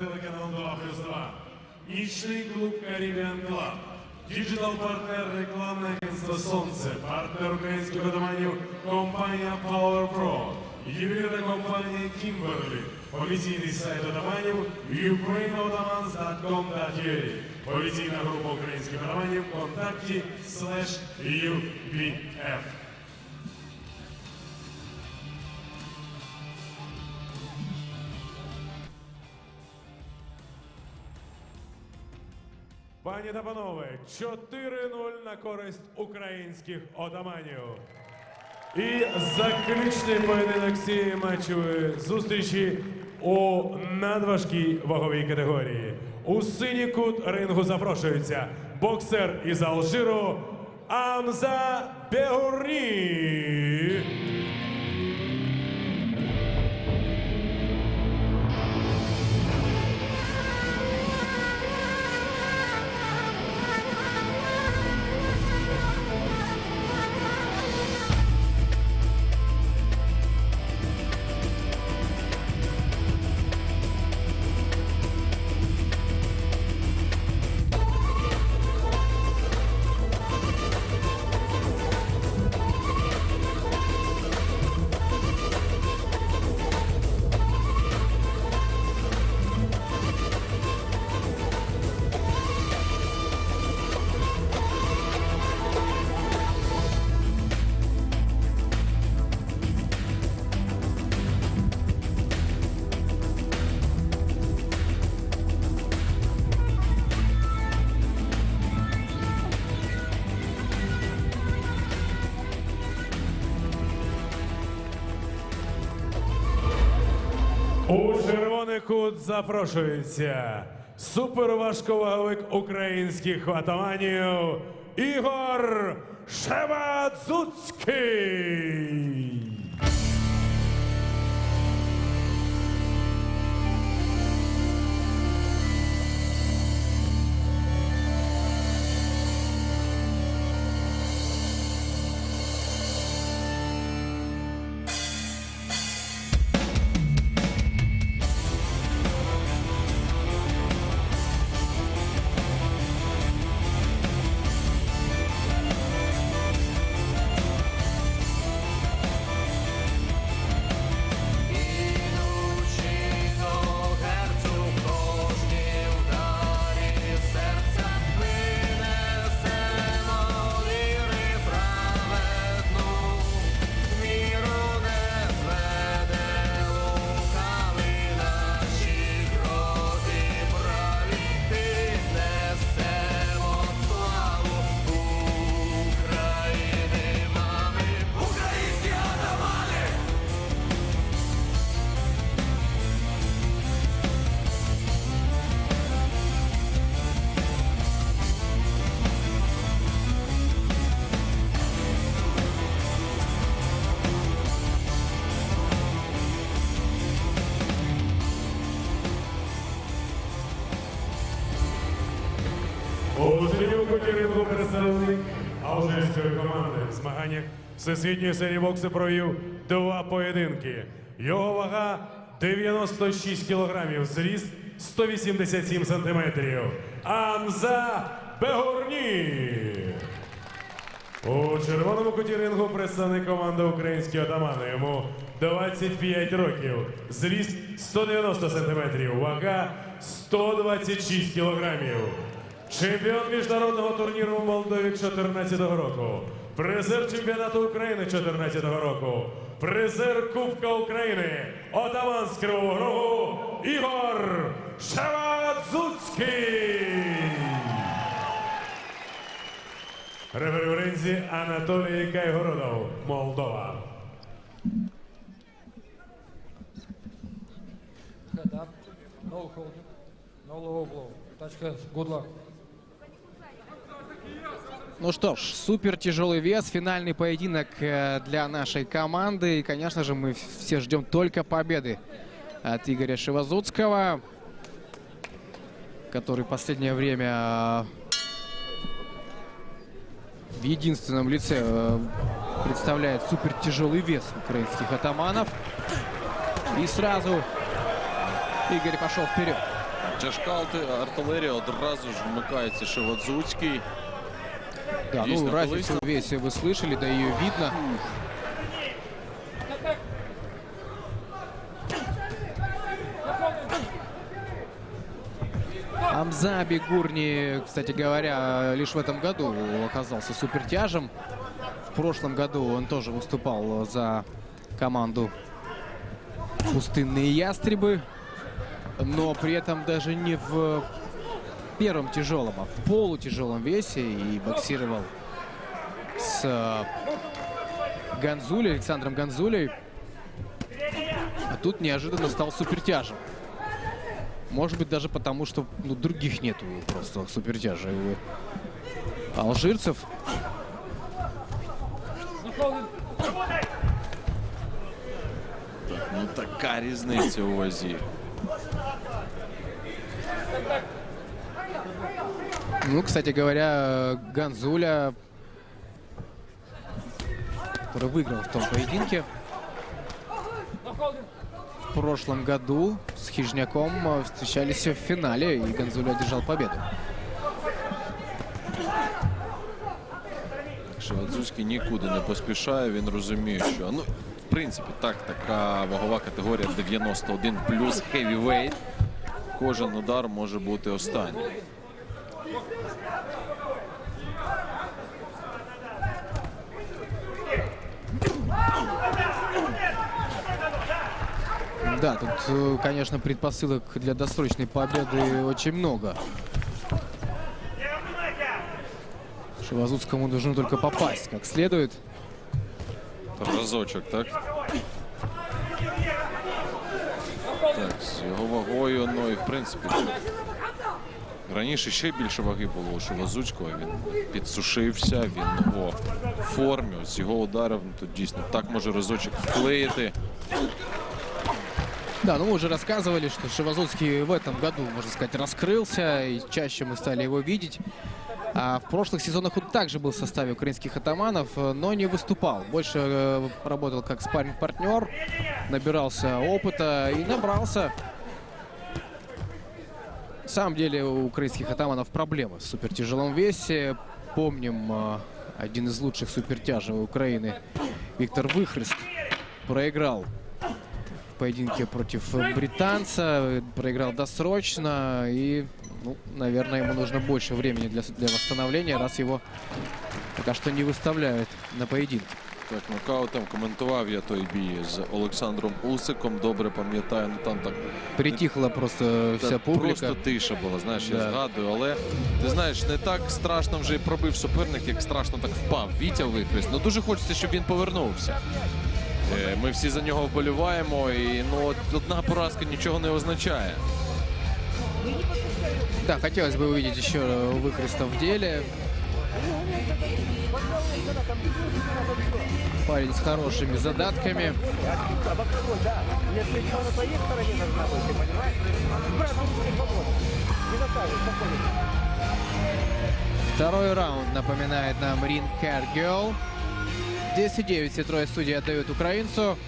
Телеканал 2 плюс 2. Нічний клуб Caribbean Club. Діджитал партнер рекламне агентство Сонце, партнер українських отаманів компанія Power Pro, ювелірна компанія Kimberly, офіційний сайт отаманів ukraineottomans.com.ua, офіційна група українських отаманів в контакті slash UBF. Пані та панове, 4-0 на користь українських отаманів. І заключний поєдинок цієї матчевої зустрічі у надважкій ваговій категорії. У синій кут рингу запрошується боксер із Алжиру Амза Бегурні. Кут запрошується суперважковаговик українських атаманів Ігор Шевадзуцький. Куті рингу представник алжирської команди в змаганнях всесвітньої серії боксу провів два поєдинки. Його вага 96 кілограмів, зріст 187 сантиметрів. Амза Бегурні. У червоному куті рингу представник команди українські отамани. Йому 25 років. Зріст 190 сантиметрів. Вага 126 кілограмів. Чемпіон міжнародного турніру в Молдові 2014 року. Призер чемпіонату України 2014 року. Призер Кубка України. Отаман з Кривого Рогу Ігор Шавадзуцький. Ринзі Анатолій Кайгородов, Молдова. Head up, no holding, no low. Good luck. Ну что ж, супер тяжелый вес, финальный поединок э, для нашей команды. И, конечно же, мы все ждем только победы от Игоря Шивозудского, который в последнее время э, в единственном лице э, представляет супер тяжелый вес украинских атаманов. И сразу Игорь пошел вперед. Тяжка арти- артилерія одразу ж вмикається Шевадзуцький. Да, ну разницу в весе вы слышали, да ее видно. Амза Бигурни, кстати говоря, лишь в этом году оказался супертяжем. В прошлом году он тоже выступал за команду «Пустынные ястребы», но при этом даже не в первом тяжелом, а в полутяжелом весе и боксировал с э, Ганзулей, Александром Ганзулей. А тут неожиданно стал супертяжем. Может быть, даже потому, что ну, других нету просто супертяжей у алжирцев. Ну така різниця у вазі. Ну, кстати говоря, Ганзуля, который выиграл в том поединке в прошлом году с Хижняком э, встречались в финале, и Ганзуля одержал победу. Шевадзуцький нікуди не поспішає. Він розуміє, що ну, в принципі, так, така вагова категорія 91 плюс heavyweight. Кожен удар може бути останнім. Да, тут, э, конечно, предпосылок для досрочной победы очень много. Шевазуцкому нужно только попасть как следует. Разочок, так? Так, з його вагою, ну і в принципі. Раніше ще більше ваги було у Шевазуцького. Він підсушився, він у формі. З його ударів ну, тут дійсно так може разочок вклеїти. Да, ну мы уже рассказывали, что Шевазуцкий в этом году, можно сказать, раскрылся, и чаще мы стали его видеть. А в прошлых сезонах он также был в составе украинских атаманов, но не выступал. Больше э, работал как спарринг-партнер, набирался опыта и набрался. На самом деле у украинских атаманов проблемы в супертяжелом весе. Помним, э, один из лучших супертяжей Украины, Виктор Выхрест, проиграл в поединке против э, британца, э, проиграл досрочно и, ну, наверное, ему нужно больше времени для, для восстановления, раз его пока что не выставляют на поединке. Так, нокаутом коментував я той бій з Олександром Усиком. Добре пам'ятаю, ну там так Притихла просто Та вся публика. Просто тиша була, знаєш, я Да. згадую, але ти знаєш, не так страшно вже і пробив суперник, як страшно так впав. Вітя вихрест. Ну дуже хочеться, щоб він повернувся. Е, Ми всі за нього вболіваємо, і ну от одна поразка нічого не означає. Да, хотелось бы увидеть еще Выкреста в деле. Парень с хорошими задатками. Второй раунд напоминает нам Ринг Hair Girl. 10-9 все трое судей отдают украинцу.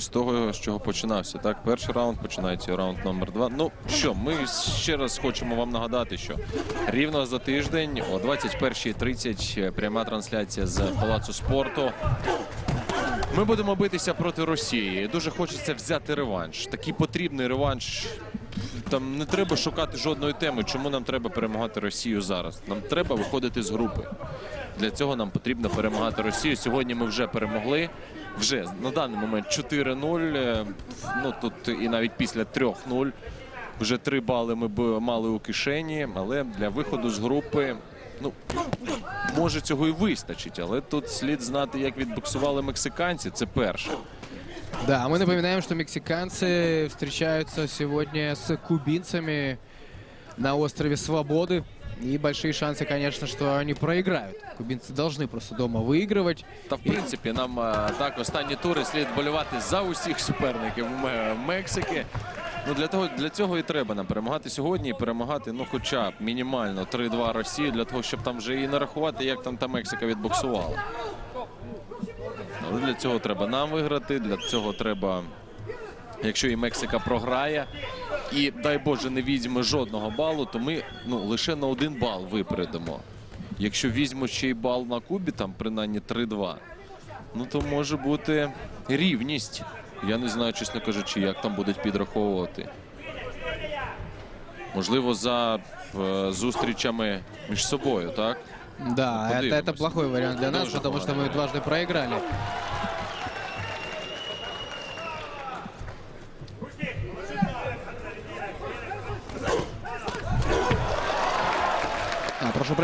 З того, з чого починався. Так, перший раунд починається раунд номер два. Ну що, ми ще раз хочемо вам нагадати, що рівно за тиждень о 21.30 пряма трансляція з Палацу спорту. Ми будемо битися проти Росії. Дуже хочеться взяти реванш. Такий потрібний реванш. Там не треба шукати жодної теми, чому нам треба перемагати Росію зараз. Нам треба виходити з групи. Для цього нам потрібно перемагати Росію. Сьогодні ми вже перемогли. Вже на даний момент 4-0. Е, Ну тут і навіть після 3-0. Вже 3 бали ми б мали у кишені, але для виходу з групи. Ну, може цього і вистачить, але тут слід знати, як відбоксували мексиканці. Це перше. Да, а мы напоминаем, что мексиканцы встречаются сегодня с кубинцами на острове Свободы. И большие шансы, конечно, что они проиграют. Кубинцы должны просто дома выигрывать. Та в принципі, нам е, так останні тури слід болювати за усіх суперників М- Мексики. Ну для того для цього і треба нам перемагати сьогодні і перемагати, ну хоча б мінімально 3-2 Росії, для того, щоб там вже і нарахувати, як там та Мексика відбоксувала. Але для цього треба нам виграти. Для цього треба, якщо і Мексика програє, і дай Боже не візьме жодного балу, то ми ну лише на один бал випередимо. Якщо візьмемо ще й бал на Кубі, там принаймні 3-2, ну то може бути рівність. Я не знаю, чесно кажучи, як там будуть підраховувати. Можливо, за е, зустрічами між собою, так? Да, это, это Подивимось. плохой вариант для нас, Дуже потому что мы поганий дважды проиграли.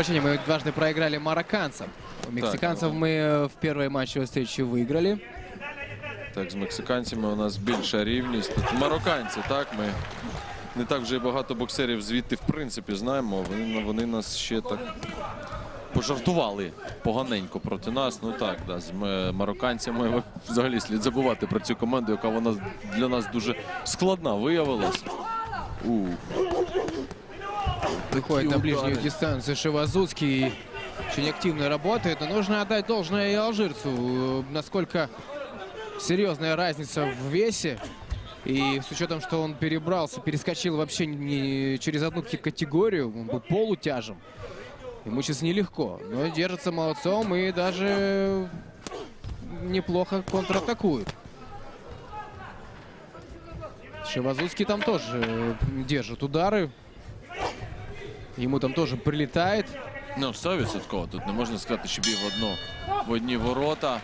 прощения, мы дважды проиграли марокканцам. У мексиканцев ну. мы э, в первой матчевой встрече выиграли. Так, з мексиканцями у нас більша рівність. Тут марокканці, так, ми не так вже і багато боксерів звідти, в принципі, знаємо. Вони, вони нас ще так пожартували поганенько проти нас. Ну так, да, з м- марокканцями взагалі слід забувати про цю команду, яка вона для нас дуже складна виявилася. Выходит на удары. ближнюю дистанцию Шивазуцкий. Очень активно работает. Но нужно отдать должное и алжирцу. э, Насколько серьезная разница в весе. И с учетом, что он перебрался, перескочил вообще не через одну категорию, он был полутяжем. Ему сейчас нелегко. Но держится молодцом и даже неплохо контратакует. Шивазуцкий там тоже держит удары. Ему там тоже прилетает. Ну, 100%. Тут не можна сказати, що бій в одну в одні ворота.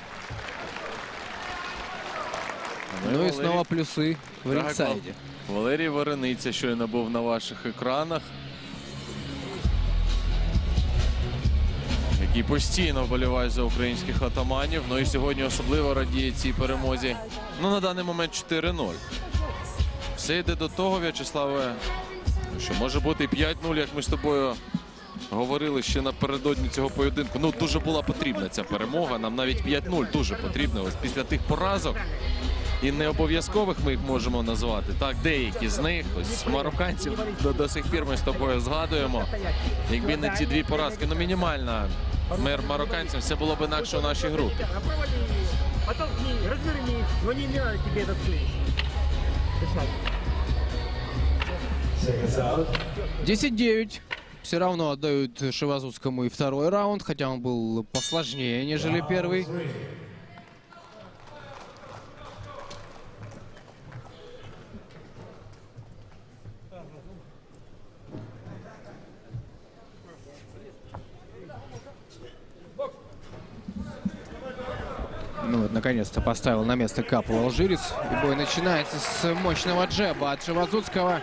Ну и Валерій- снова плюсы в Так, рингсайде. Валерій Варениця щойно був на ваших екранах. Який постійно вболіває за українських атаманів. Ну і сьогодні особливо радіє цій перемозі. Ну, на даний момент 4-0. Все йде до того, В'ячеславе, що може бути і 5-0, як ми з тобою говорили ще напередодні цього поєдинку. Ну, дуже була потрібна ця перемога. Нам навіть 5-0 дуже потрібно. Ось після тих поразок і не обов'язкових ми їх можемо назвати. Так, деякі з них, ось марокканців до, до сих пір ми з тобою згадуємо. Якби не ці дві поразки, ну мінімальна мер марокканців, все було б інакше у нашій групі. Потолкни, разверни, но не тебе этот клей. Прислал. 10-9. Все равно отдают Шивазуцкому и второй раунд, хотя он был посложнее, нежели первый. Ну вот, наконец-то поставил на место капу алжирец. И бой начинается с мощного джеба от Шивазуцкого.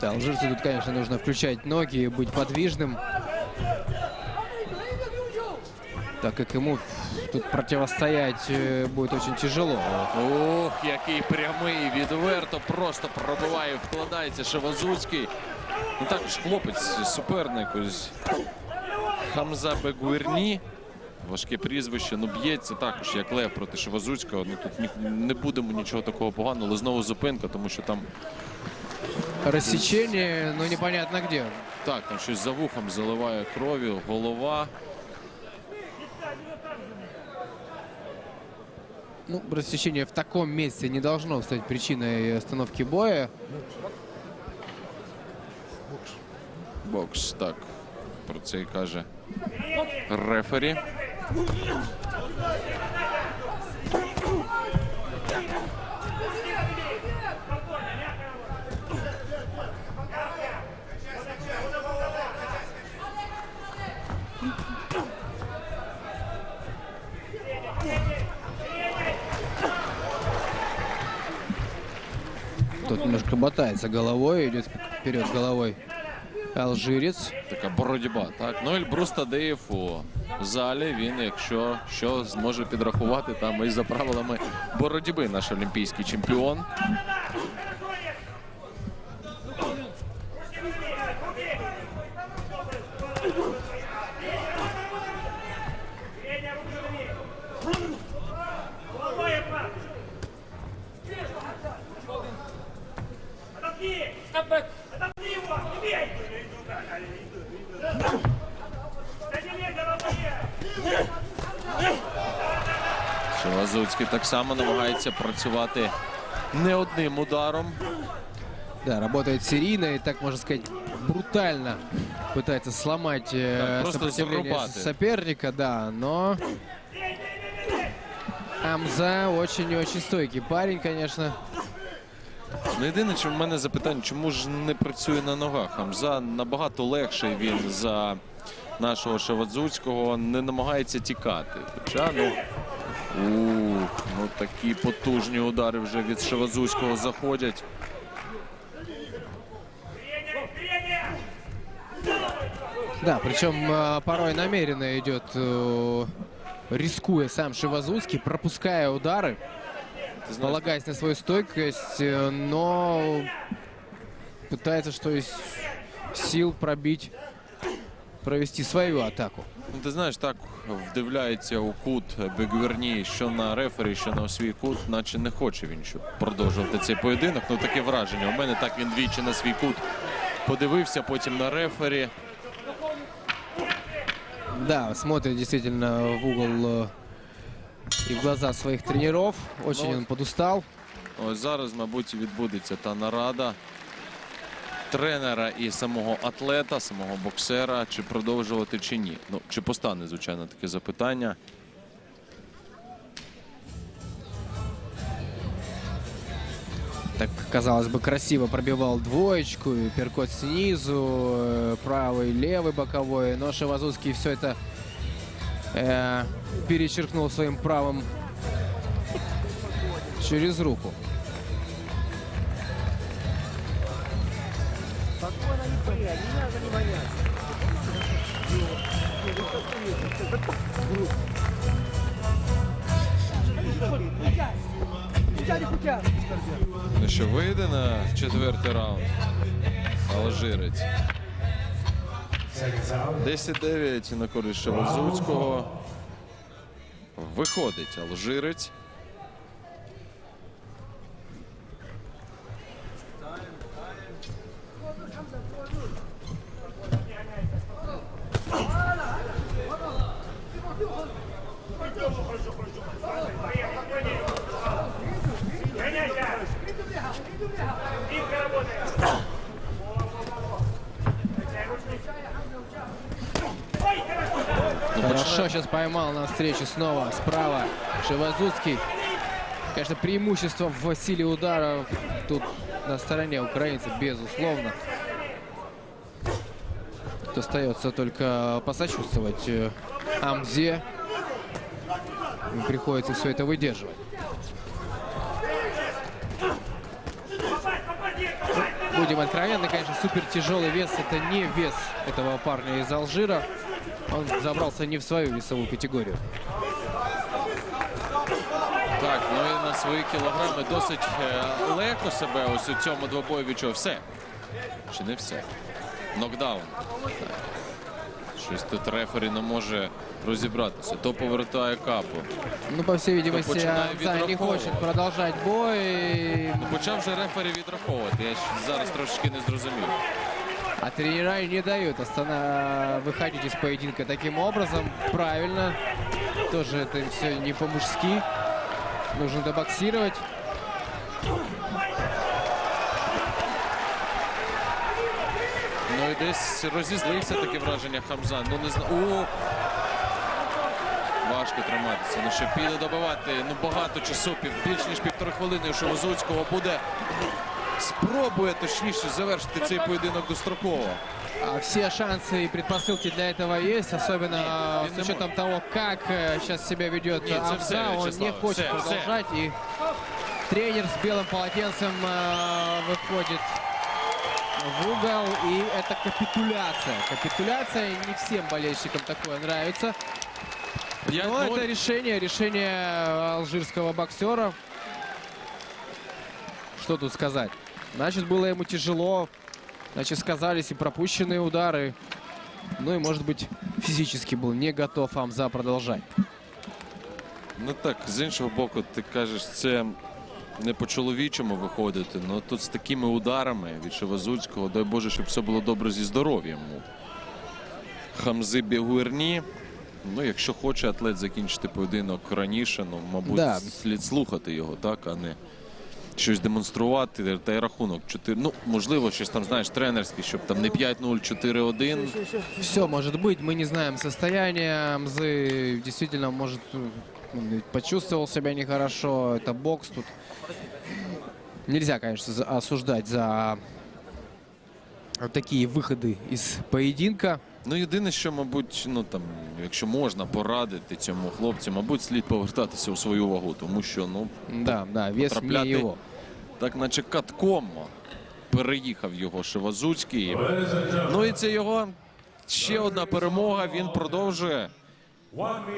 Да, алжирцу тут, конечно, нужно включать ноги, быть подвижным. Так как ему тут противостоять э, будет очень тяжело. Ох, який прямий, відверто, просто пробиває, вкладається Шевазуцький. Ну також хлопець, суперник ось Хамза Бегуерні. Важке прізвище, ну б'ється також, як Лев проти Шевазуцького. Ну тут ні- не будемо нічого такого поганого, але знову зупинка, тому що там Рассечение, но непонятно где. так, там щось за вухом заливає кров'ю, голова. Ну, рассечение в таком месте не должно стать причиной остановки боя. Бокс, так. Про це і каже рефері. Немножко ботается головой, идет вперед головой алжирец. Така боротьба, так. Ну, Ельбрус Тадеєв у залі. Він, якщо що, зможе підрахувати там і за правилами боротьби наш олімпійський чемпіон. Шевазуцький так само намагається працювати не одним ударом. Да, работает серийно и, так можно сказать, брутально пытается сломать э, Так, просто сопротивление зарубаты. соперника, да, но Амза очень и очень стойкий парень, конечно. Ну, єдине, що в мене запитання, чому ж не працює на ногах? Хамза набагато легший він за нашого Шевадзуцького, не намагається тікати. Хоча, ну, ух, ну такі потужні удари вже від Шевадзуцького заходять. Да, причем э, порой намеренно идет, э, рискуя сам Шивазуцкий, пропуская удары, Ти знаєш, полагаясь на свою стойкость, э, но пытается, что из сил пробить, провести свою атаку. Ну, ти знаєш, так вдивляється у кут Бегверні, що на рефері, що на свій кут, наче не хоче він щоб продовжувати цей поєдинок. Ну таке враження. У мене так він двічі на свій кут подивився, потім на рефері. Да, смотрит действительно в угол э, и в глаза своих тренеров. Очень Ну, он подустал. Ось зараз, мабуть, відбудеться та нарада тренера і самого атлета, самого боксера, чи продовжувати чи ні. Ну, чи постане, звичайно, таке запитання. Так, казалось бы, красиво пробивал двоечку, и перкот снизу, э, правый, левый боковой. Но Шевазуцкий все это э, перечеркнул своим правым через руку. Ну що, вийде на четвертий раунд. Алжирець. 10-9 на користь Шевозуцького. Виходить алжирець. Сейчас поймал на встрече снова справа Шевазуцкий. Конечно, преимущество в силе удара тут на стороне украинцев, безусловно. Тут остается только посочувствовать э, Амзе. Им приходится все это выдерживать. Будем откровенны, конечно, супер тяжелый вес это не вес этого парня из Алжира. Он забрался не в свою весовую категорию. Так, ну і на свої кілограми досить е, легко себе ось у цьому двобої відчув. Все. Чи не все? Нокдаун. Щось тут рефері не може розібратися. То повертає капу. Ну, по всей видимости, начинаю Амза не хочет продолжать бой. Ну, почав вже рефері відраховувати. Я зараз трошечки не зрозумів. А тренера не дают остана- выходить из поединка таким образом. Правильно. Тоже это все не по-мужски. Нужно добоксировать. Ну і десь розізлився таке враження Хамза. Ну не знаю. Важко триматися. Ну що піде добивати. Ну багато часу, більш ніж півтори хвилини, що Возуцького буде. Спробує точніше завершити цей поєдинок достроково. А Все шансы и предпосылки для этого есть, особенно э, не с учетом того, как э, сейчас себя ведет Нет, это Амза. все, Он не Вячеслав, хочет все, все. продолжать. И тренер с белым полотенцем э, выходит в угол. И это капитуляция. Капитуляция. Не всем болельщикам такое нравится. Я, Но ну, это решение, решение алжирского боксера. Что тут сказать? Значит, было ему тяжело. Значит, сказались и пропущенные удары. Ну и, может быть, физически был не готов Амза продолжать. Ну так, з іншого боку, ти кажеш, це не по-чоловічому виходити. Ну тут з такими ударами від Шевазуцького, дай Боже, щоб все було добре зі здоров'ям. у Хамзи Бігуерні. Ну, якщо хоче атлет закінчити поєдинок раніше, ну, мабуть, Да. слід слухати його, так, а не щось демонструвати. Та й рахунок 4. Ну, можливо, щось там, знаєш, тренерське, щоб там не 5-0, 4-1. Все может быть, мы не знаем состояние. Мзы действительно, может, он ведь почувствовал себя нехорошо. Это бокс тут. Нельзя, конечно, за- осуждать за вот такие выходы из поединка. Ну, єдине, що, мабуть, ну там, якщо можна порадити цьому хлопцю, мабуть, слід повертатися у свою вагу, тому що, ну, Да, да, вес не Потрапляти его. так наче катком переїхав його Шевазуцький. Ну і це його ще одна перемога. Він продовжує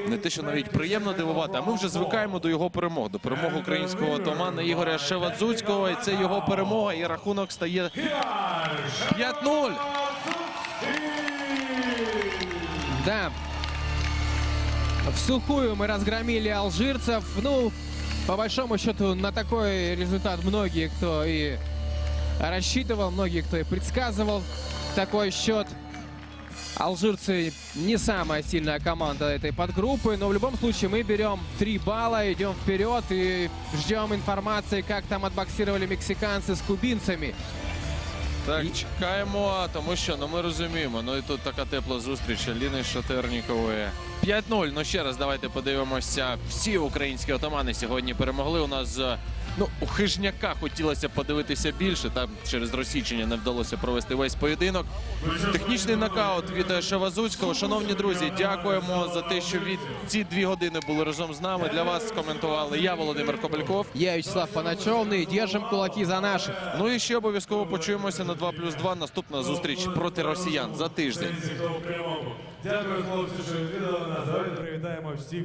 не те, що навіть приємно дивувати, а ми вже звикаємо до його перемог, до перемог українського отамана Ігоря Шевадзуцького. І це його перемога. І рахунок стає 5-0. Да. В сухую мы разгромили алжирцев. Ну, по большому счету, на такой результат многие, кто и рассчитывал, многие, кто и предсказывал такой счет. Алжирцы не самая сильная команда этой подгруппы, но в любом случае мы берем 3 балла, идем вперед и ждем информации, как там отбоксировали мексиканцы с кубинцами. Так, чекаємо, тому що ну, ми розуміємо. Ну і тут така тепла зустріч Аліни Шатернікової. 5-0. Ну ще раз давайте подивимося. Всі українські отамани сьогодні перемогли. У нас е, ну у хижняка хотілося подивитися більше. Там через розсічення не вдалося провести весь поєдинок. Технічний нокаут від е, Шавазуцького. Шановні друзі, дякуємо за те, що від ці дві години були разом з нами. Для вас коментували я, Володимир Кобельков. Я Вячеслав Паначевный. Держим кулаки за наших. Ну і ще обов'язково почуємося на 2 плюс 2. Наступна зустріч проти росіян за тиждень. Дякую, хлопці, що відвідали нас. Давайте привітаємо всіх.